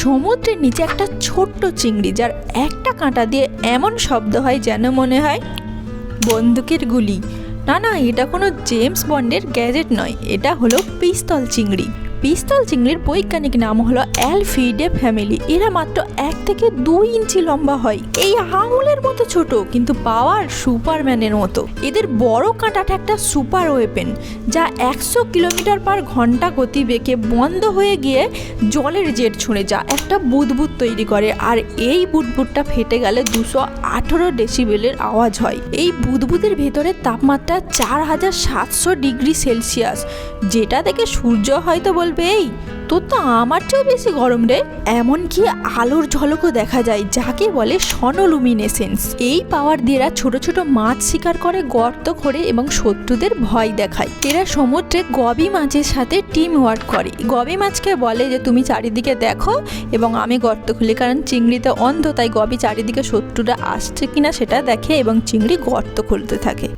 সমুদ্রের নিচে একটা ছোট্ট চিংড়ি যার একটা কাঁটা দিয়ে এমন শব্দ হয় যেন মনে হয় বন্দুকের গুলি। না না, এটা কোনো জেমস বন্ডের গ্যাজেট নয়, এটা হলো পিস্তল চিংড়ি। পিস্তল চিংড়ির বৈজ্ঞানিক নাম হলো অ্যালফিডে ফ্যামিলি। এরা মাত্র এক থেকে দুই ইঞ্চি লম্বা হয়। এই আঙুলের মতো ছোট, কিন্তু পাওয়ার সুপারম্যানের মতো। এদের বড় কাঁটাটা একটা সুপার ওয়েপেন, যা একশো কিলোমিটার পার ঘণ্টা গতিবেগে বন্ধ হয়ে গিয়ে জলের জেট ছুঁড়ে যা একটা বুদবুদ তৈরি করে, আর এই বুদবুদটা ফেটে গেলে দুশো আঠেরো ডেসিবেলের আওয়াজ হয়। এই বুদবুদের ভেতরে তাপমাত্রা চার হাজার সাতশো ডিগ্রি সেলসিয়াস, যেটা দেখে সূর্য হয়তো বলবে এই তোর তো আমার চেয়েও বেশি গরম রে। এমনকি আলোর ঝলকও দেখা যায়, যাকে বলে সনলুমিনেসেন্স। এই পাওয়ার দিয়ে এরা ছোট ছোট মাছ শিকার করে গর্ত করে এবং শত্রুদের ভয় দেখায়। এরা সমুদ্রে গবি মাছের সাথে টিম ওয়ার্ক করে। গবি মাছকে বলে যে, তুমি চারিদিকে দেখো এবং আমি গর্ত খুলি, কারণ চিংড়িতে অন্ধ, তাই গবি চারিদিকে শত্রুরা আসছে কিনা সেটা দেখে এবং চিংড়ি গর্ত খুলতে থাকে।